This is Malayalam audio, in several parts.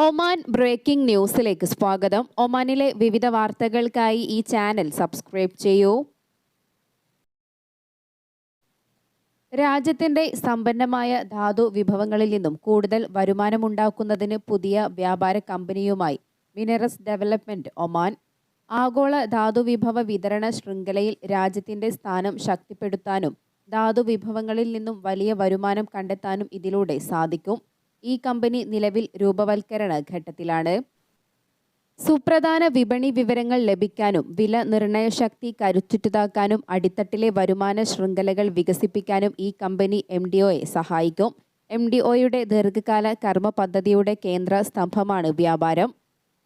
ഒമാൻ ബ്രേക്കിംഗ് ന്യൂസിലേക്ക് സ്വാഗതം. ഒമാനിലെ വിവിധ വാർത്തകൾക്കായി ഈ ചാനൽ സബ്സ്ക്രൈബ് ചെയ്യൂ. രാജ്യത്തിന്റെ സമ്പന്നമായ ധാതു വിഭവങ്ങളിൽ നിന്നും കൂടുതൽ വരുമാനമുണ്ടാക്കുന്നതിന് പുതിയ വ്യാപാര കമ്പനിയുമായി മിനറസ് ഡെവലപ്മെന്റ് ഒമാൻ. ആഗോള ധാതു വിഭവ വിതരണ ശൃംഖലയിൽ രാജ്യത്തിന്റെ സ്ഥാനം ശക്തിപ്പെടുത്താനും ധാതു വിഭവങ്ങളിൽ നിന്നും വലിയ വരുമാനം കണ്ടെത്താനും ഇതിലൂടെ സാധിക്കും. ഈ കമ്പനി നിലവിൽ രൂപവൽക്കരണ ഘട്ടത്തിലാണ്. സുപ്രധാന വിപണി വിവരങ്ങൾ ലഭിക്കാനും വില നിർണയ ശക്തി കരുത്തുറ്റതാക്കാനും അടിത്തട്ടിലെ വരുമാന ശൃംഖലകൾ വികസിപ്പിക്കാനും ഈ കമ്പനി എം ഡി ഒയെ സഹായിക്കും. എം ഡി ഒയുടെ ദീർഘകാല കർമ്മ പദ്ധതിയുടെ കേന്ദ്ര സ്തംഭമാണ് വ്യാപാരം.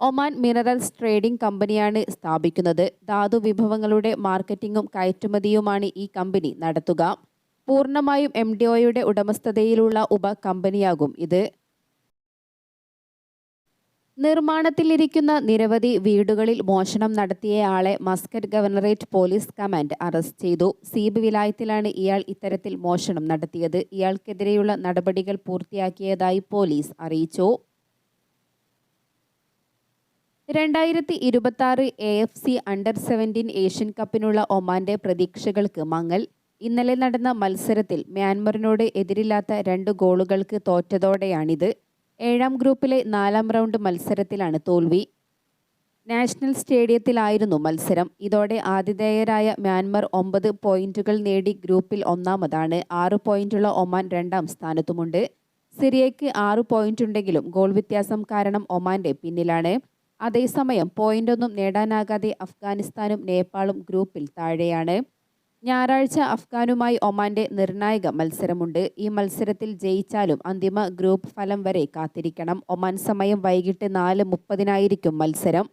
ഒമാൻ മിനറൽസ് ട്രേഡിംഗ് കമ്പനിയാണ് സ്ഥാപിക്കുന്നത്. ധാതു വിഭവങ്ങളുടെ മാർക്കറ്റിംഗും കയറ്റുമതിയുമാണ് ഈ കമ്പനി നടത്തുക. പൂർണമായും എം ഡി ഒയുടെ ഉടമസ്ഥതയിലുള്ള ഉപ കമ്പനിയാകും ഇത്. നിർമ്മാണത്തിലിരിക്കുന്ന നിരവധി വീടുകളിൽ മോഷണം നടത്തിയയാളെ Muscat governorate police command arrest ചെയ്തു. സീബ് വിലായത്തിലാണ് ഇയാൾ ഇത്തരത്തിൽ മോഷണം നടത്തിയത്. ഇയാൾക്കെതിരെയുള്ള നടപടികൾ പൂർത്തിയാക്കിയതായി പോലീസ് അറിയിച്ചു. രണ്ടായിരത്തി ഇരുപത്തി ആറ് A F C under seventeen Asian കപ്പിനുള്ള ഒമാന്റെ പ്രതീക്ഷകൾക്ക് മങ്ങൽ. ഇന്നലെ നടന്ന മത്സരത്തിൽ മ്യാൻമറിനോട് എതിരില്ലാത്ത രണ്ട് ഗോളുകൾക്ക് തോറ്റതോടെയാണിത്. ഏഴാം ഗ്രൂപ്പിലെ നാലാം റൗണ്ട് മത്സരത്തിലാണ് തോൽവി. നാഷണൽ സ്റ്റേഡിയത്തിലായിരുന്നു മത്സരം. ഇതോടെ ആതിഥേയരായ മ്യാൻമർ ഒമ്പത് പോയിന്റുകൾ നേടി ഗ്രൂപ്പിൽ ഒന്നാമതാണ്. ആറ് പോയിന്റുള്ള ഒമാൻ രണ്ടാം സ്ഥാനത്തുമുണ്ട്. സിറിയയ്ക്ക് ആറ് പോയിന്റ് ഉണ്ടെങ്കിലും ഗോൾ വ്യത്യാസം കാരണം ഒമാന്റെ പിന്നിലാണ്. അതേസമയം പോയിന്റൊന്നും നേടാനാകാതെ അഫ്ഗാനിസ്ഥാനും നേപ്പാളും ഗ്രൂപ്പിൽ താഴെയാണ്. ഞായറാഴ്ച അഫ്ഗാനുമായി ഒമാന്റെ നിർണായക മത്സരമുണ്ട്. ഈ മത്സരത്തിൽ ജയിച്ചാലും അന്തിമ ഗ്രൂപ്പ് ഫലം വരെ കാത്തിരിക്കണം. ഒമാൻ സമയം വൈകിട്ട് നാല് മുപ്പതിനായിരിക്കും മത്സരം.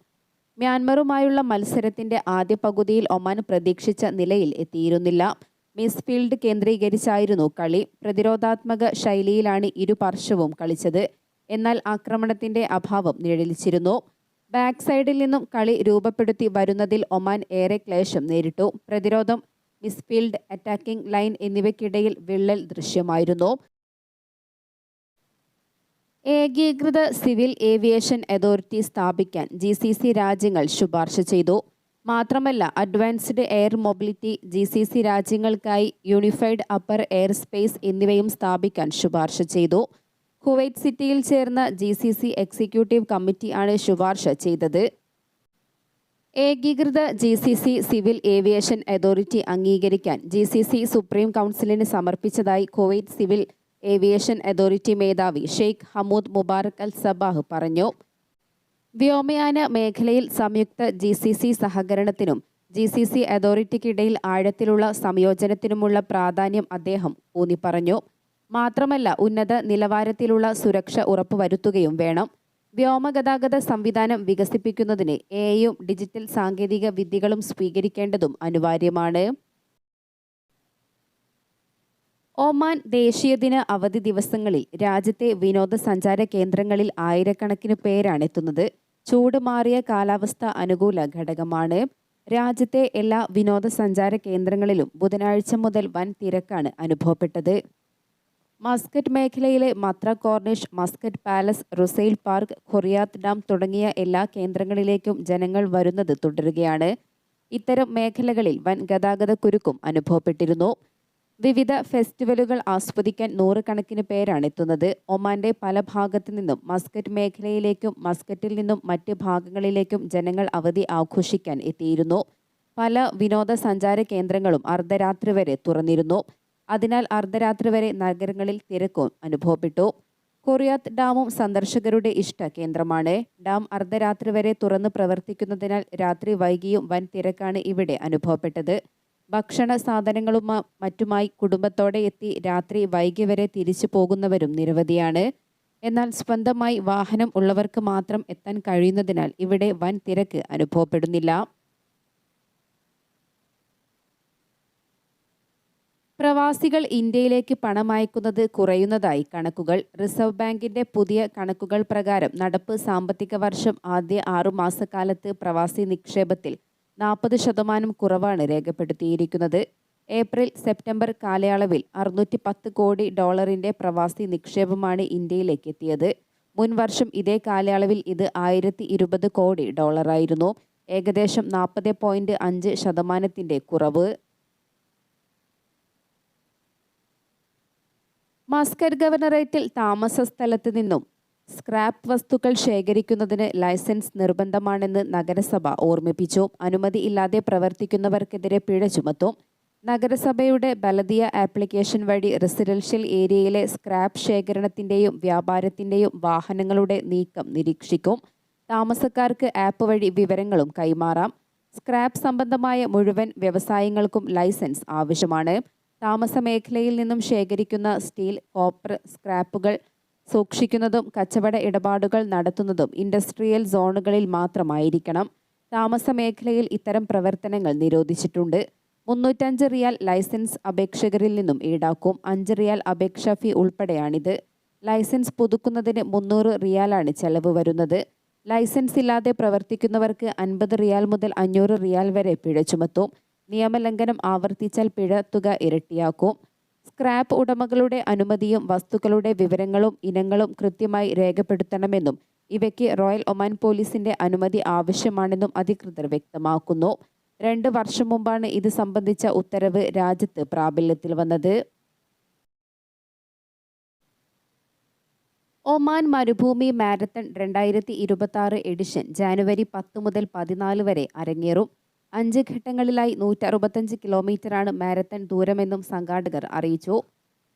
മ്യാൻമറുമായുള്ള മത്സരത്തിന്റെ ആദ്യ പകുതിയിൽ ഒമാൻ പ്രതീക്ഷിച്ച നിലയിൽ എത്തിയിരുന്നില്ല. മിസ്ഫീൽഡ് കേന്ദ്രീകരിച്ചായിരുന്നു കളി. പ്രതിരോധാത്മക ശൈലിയിലാണ് ഇരുപാർശ്വവും കളിച്ചത്. എന്നാൽ ആക്രമണത്തിന്റെ അഭാവം നിഴലിച്ചിരുന്നു. ബാക്ക് സൈഡിൽ നിന്നും കളി രൂപപ്പെടുത്തി വരുന്നതിൽ ഒമാൻ ഏറെ ക്ലേശം നേരിട്ടു. പ്രതിരോധം മിസ്ഫീൽഡ് അറ്റാക്കിംഗ് ലൈൻ എന്നിവയ്ക്കിടയിൽ വിള്ളൽ ദൃശ്യമായിരുന്നു. ഏകീകൃത സിവിൽ ഏവിയേഷൻ അതോറിറ്റി സ്ഥാപിക്കാൻ ജി സി സി രാജ്യങ്ങൾ ശുപാർശ ചെയ്തു. മാത്രമല്ല advanced air mobility G C C രാജ്യങ്ങൾക്കായി unified upper air space എന്നിവയും സ്ഥാപിക്കാൻ ശുപാർശ ചെയ്തു. കുവൈറ്റ് സിറ്റിയിൽ ചേർന്ന G C C executive committee ആണ് ശുപാർശ ചെയ്തത്. ഏകീകൃത G C C civil aviation authority അംഗീകരിക്കാൻ ജി സി സി സുപ്രീം കൗൺസിലിന് സമർപ്പിച്ചതായി കുവൈറ്റ് സിവിൽ ഏവിയേഷൻ അതോറിറ്റി മേധാവി Sheikh Hamoud Mubarak Al Sabah പറഞ്ഞു. വ്യോമയാന മേഖലയിൽ സംയുക്ത ജി സി സി സഹകരണത്തിനും ജി സി സി അതോറിറ്റിക്കിടയിൽ ആഴത്തിലുള്ള സംയോജനത്തിനുമുള്ള പ്രാധാന്യം അദ്ദേഹം ഊന്നിപ്പറഞ്ഞു. മാത്രമല്ല ഉന്നത നിലവാരത്തിലുള്ള സുരക്ഷ ഉറപ്പുവരുത്തുകയും വേണം. വ്യോമഗതാഗത സംവിധാനം വികസിപ്പിക്കുന്നതിന് എയും ഡിജിറ്റൽ സാങ്കേതിക വിദ്യകളും സ്വീകരിക്കേണ്ടതും അനിവാര്യമാണ്. ഒമാൻ ദേശീയ ദിന അവധി ദിവസങ്ങളിൽ രാജ്യത്തെ വിനോദസഞ്ചാര കേന്ദ്രങ്ങളിൽ ആയിരക്കണക്കിന് പേരാണ് എത്തുന്നത്. ചൂട് മാറിയ കാലാവസ്ഥ അനുകൂല ഘടകമാണ്. രാജ്യത്തെ എല്ലാ വിനോദസഞ്ചാര കേന്ദ്രങ്ങളിലും ബുധനാഴ്ച മുതൽ വൻ തിരക്കാണ് അനുഭവപ്പെട്ടത്. മസ്കറ്റ് മേഖലയിലെ Mutrah Corniche Muscat Palace Rusail Park Qurayyat Dam തുടങ്ങിയ എല്ലാ കേന്ദ്രങ്ങളിലേക്കും ജനങ്ങൾ വരുന്നത് തുടരുകയാണ്. ഇത്തരം മേഖലകളിൽ വൻ ഗതാഗത കുരുക്കും അനുഭവപ്പെട്ടിരുന്നു. വിവിധ ഫെസ്റ്റിവലുകൾ ആസ്വദിക്കാൻ നൂറുകണക്കിന് പേരാണ് എത്തുന്നത്. ഒമാന്റെ പല ഭാഗത്തു നിന്നും മസ്കറ്റ് മേഖലയിലേക്കും മസ്കറ്റിൽ നിന്നും മറ്റ് ഭാഗങ്ങളിലേക്കും ജനങ്ങൾ അവധി ആഘോഷിക്കാൻ എത്തിയിരുന്നു. പല വിനോദസഞ്ചാര കേന്ദ്രങ്ങളും അർദ്ധരാത്രി വരെ തുറന്നിരുന്നു. അതിനാൽ അർദ്ധരാത്രി വരെ നഗരങ്ങളിൽ തിരക്കും അനുഭവപ്പെട്ടു. കൊറിയാത്ത് ഡാമും സന്ദർശകരുടെ ഇഷ്ട കേന്ദ്രമാണ്. ഡാം അർദ്ധരാത്രി വരെ തുറന്ന് പ്രവർത്തിക്കുന്നതിനാൽ രാത്രി വൈകിയും വൻ തിരക്കാണ് ഇവിടെ അനുഭവപ്പെട്ടത്. ഭക്ഷണ സാധനങ്ങളും മറ്റുമായി കുടുംബത്തോടെ എത്തി രാത്രി വൈകി വരെ തിരിച്ചു പോകുന്നവരും നിരവധിയാണ്. എന്നാൽ സ്വന്തമായി വാഹനം ഉള്ളവർക്ക് മാത്രം എത്താൻ കഴിയുന്നതിനാൽ ഇവിടെ വൻ തിരക്ക് അനുഭവപ്പെടുന്നില്ല. പ്രവാസികൾ ഇന്ത്യയിലേക്ക് പണം അയക്കുന്നത് കുറയുന്നതായി കണക്കുകൾ. റിസർവ് ബാങ്കിന്റെ പുതിയ കണക്കുകൾ പ്രകാരം നടപ്പ് സാമ്പത്തിക വർഷം ആദ്യ ആറുമാസക്കാലത്ത് പ്രവാസി നിക്ഷേപത്തിൽ നാൽപ്പത് ശതമാനം കുറവാണ് രേഖപ്പെടുത്തിയിരിക്കുന്നത്. ഏപ്രിൽ സെപ്റ്റംബർ കാലയളവിൽ അറുന്നൂറ്റി പത്ത് കോടി ഡോളറിന്റെ പ്രവാസി നിക്ഷേപമാണ് ഇന്ത്യയിലേക്ക് എത്തിയത്. മുൻ വർഷം ഇതേ കാലയളവിൽ ഇത് ആയിരത്തി ഇരുപത് കോടി ഡോളറായിരുന്നു. ഏകദേശം നാൽപ്പത് പോയിന്റ് അഞ്ച് ശതമാനത്തിന്റെ കുറവ്. മസ്കറ്റ് ഗവർണറേറ്റിൽ താമസ സ്ഥലത്ത് നിന്നും സ്ക്രാപ്പ് വസ്തുക്കൾ ശേഖരിക്കുന്നതിന് ലൈസൻസ് നിർബന്ധമാണെന്ന് നഗരസഭ ഓർമ്മിപ്പിച്ചു. അനുമതി ഇല്ലാതെ പ്രവർത്തിക്കുന്നവർക്കെതിരെ പിഴ ചുമത്തും. നഗരസഭയുടെ ബലദിയ ആപ്ലിക്കേഷൻ വഴി റെസിഡൻഷ്യൽ ഏരിയയിലെ സ്ക്രാപ്പ് ശേഖരണത്തിന്റെയും വ്യാപാരത്തിന്റെയും വാഹനങ്ങളുടെ നീക്കം നിരീക്ഷിക്കും. താമസക്കാർക്ക് ആപ്പ് വഴി വിവരങ്ങളും കൈമാറാം. സ്ക്രാപ്പ് സംബന്ധമായ മുഴുവൻ വ്യവസായങ്ങൾക്കും ലൈസൻസ് ആവശ്യമാണ്. താമസ മേഖലയിൽ നിന്നും ശേഖരിക്കുന്ന സ്റ്റീൽ കോപ്പർ സ്ക്രാപ്പുകൾ സൂക്ഷിക്കുന്നതും കച്ചവട ഇടപാടുകൾ നടത്തുന്നതും ഇൻഡസ്ട്രിയൽ സോണുകളിൽ മാത്രമായിരിക്കണം. താമസ മേഖലയിൽ ഇത്തരം പ്രവർത്തനങ്ങൾ നിരോധിച്ചിട്ടുണ്ട്. മുന്നൂറ്റഞ്ച് റിയാൽ ലൈസൻസ് അപേക്ഷകരിൽ നിന്നും ഈടാക്കും. അഞ്ച് റിയാൽ അപേക്ഷാ ഫീ ഉൾപ്പെടെയാണിത്. ലൈസൻസ് പുതുക്കുന്നതിന് മുന്നൂറ് റിയാലാണ് ചെലവ് വരുന്നത്. ലൈസൻസ് ഇല്ലാതെ പ്രവർത്തിക്കുന്നവർക്ക് അൻപത് റിയാൽ മുതൽ അഞ്ഞൂറ് റിയാൽ വരെ പിഴ ചുമത്തും. നിയമലംഘനം ആവർത്തിച്ചാൽ പിഴ തുക ഇരട്ടിയാക്കും. സ്ക്രാപ്പ് ഉടമകളുടെ അനുമതിയും വസ്തുക്കളുടെ വിവരങ്ങളും ഇനങ്ങളും കൃത്യമായി രേഖപ്പെടുത്തണമെന്നും ഇവയ്ക്ക് റോയൽ ഒമാൻ പോലീസിന്റെ അനുമതി ആവശ്യമാണെന്നും അധികൃതർ വ്യക്തമാക്കുന്നു. രണ്ട് വർഷം മുമ്പാണ് ഇത് സംബന്ധിച്ച ഉത്തരവ് രാജ്യത്ത് പ്രാബല്യത്തിൽ വന്നത്. ഒമാൻ മരുഭൂമി മാരത്തൺ രണ്ടായിരത്തി ഇരുപത്തി എഡിഷൻ ജാനുവരി പത്ത് മുതൽ പതിനാല് വരെ അരങ്ങേറും. അഞ്ച് ഘട്ടങ്ങളിലായി നൂറ്ററുപത്തഞ്ച് കിലോമീറ്ററാണ് മാരത്തൺ ദൂരമെന്നും സംഘാടകർ അറിയിച്ചു.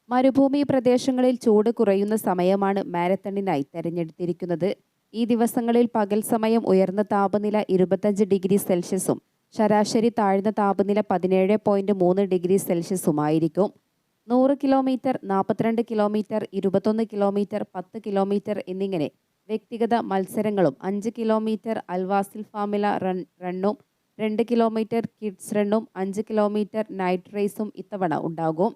മരുഭൂമി പ്രദേശങ്ങളിൽ ചൂട് കുറയുന്ന സമയമാണ് മാരത്തണിനായി തെരഞ്ഞെടുത്തിരിക്കുന്നത്. ഈ ദിവസങ്ങളിൽ പകൽ സമയം ഉയർന്ന താപനില ഇരുപത്തഞ്ച് ഡിഗ്രി സെൽഷ്യസും ശരാശരി താഴ്ന്ന താപനില പതിനേഴ് പോയിന്റ് മൂന്ന് ഡിഗ്രി സെൽഷ്യസുമായിരിക്കും നൂറ് കിലോമീറ്റർ നാൽപ്പത്തിരണ്ട് കിലോമീറ്റർ ഇരുപത്തൊന്ന് കിലോമീറ്റർ പത്ത് കിലോമീറ്റർ എന്നിങ്ങനെ വ്യക്തിഗത മത്സരങ്ങളും അഞ്ച് കിലോമീറ്റർ അൽവാസിൽ ഫാമില റൺ റണ്ണും രണ്ട് കിലോമീറ്റർ കിഡ്സ് റണ്ണും അഞ്ച് കിലോമീറ്റർ നൈറ്റ് റേസും ഇത്തവണ ഉണ്ടാകും.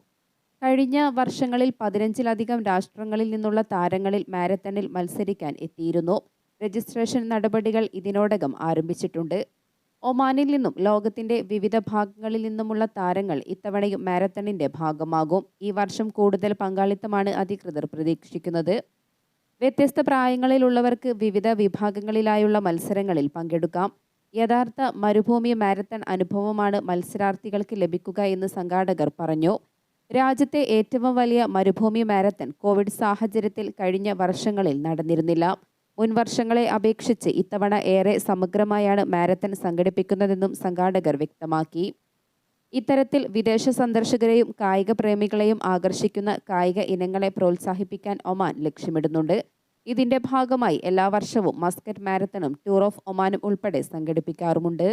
കഴിഞ്ഞ വർഷങ്ങളിൽ പതിനഞ്ചിലധികം രാഷ്ട്രങ്ങളിൽ നിന്നുള്ള താരങ്ങളിൽ മാരത്തണിൽ മത്സരിക്കാൻ എത്തിയിരുന്നു. രജിസ്ട്രേഷൻ നടപടികൾ ഇതിനോടകം ആരംഭിച്ചിട്ടുണ്ട്. ഒമാനിൽ നിന്നും ലോകത്തിന്റെ വിവിധ ഭാഗങ്ങളിൽ നിന്നുമുള്ള താരങ്ങൾ ഇത്തവണയും മാരത്തണിന്റെ ഭാഗമാകും. ഈ വർഷം കൂടുതൽ പങ്കാളിത്തമാണ് അധികൃതർ പ്രതീക്ഷിക്കുന്നത്. വ്യത്യസ്ത പ്രായങ്ങളിലുള്ളവർക്ക് വിവിധ വിഭാഗങ്ങളിലായുള്ള മത്സരങ്ങളിൽ പങ്കെടുക്കാം. യഥാർത്ഥ മരുഭൂമി മാരത്തൺ അനുഭവമാണ് മത്സരാർത്ഥികൾക്ക് ലഭിക്കുക എന്ന് സംഘാടകർ പറഞ്ഞു. രാജ്യത്തെ ഏറ്റവും വലിയ മരുഭൂമി മാരത്തൺ കോവിഡ് സാഹചര്യത്തിൽ കഴിഞ്ഞ വർഷങ്ങളിൽ നടന്നിരുന്നില്ല. മുൻ വർഷങ്ങളെ അപേക്ഷിച്ച് ഇത്തവണ ഏറെ സമഗ്രമായാണ് മാരത്തൺ സംഘടിപ്പിക്കുന്നതെന്നും സംഘാടകർ വ്യക്തമാക്കി. ഇത്തരത്തിൽ വിദേശ സന്ദർശകരെയും കായിക പ്രേമികളെയും ആകർഷിക്കുന്ന കായിക ഇനങ്ങളെ പ്രോത്സാഹിപ്പിക്കാൻ ഒമാൻ ലക്ഷ്യമിടുന്നുണ്ട്. ഇതിന്റെ ഭാഗമായി എല്ലാ വർഷവും മസ്കറ്റ് മാരത്തണും ടൂർ ഓഫ് ഒമാനും ഉൾപ്പെടെ സംഘടിപ്പിക്കാറുമുണ്ട്.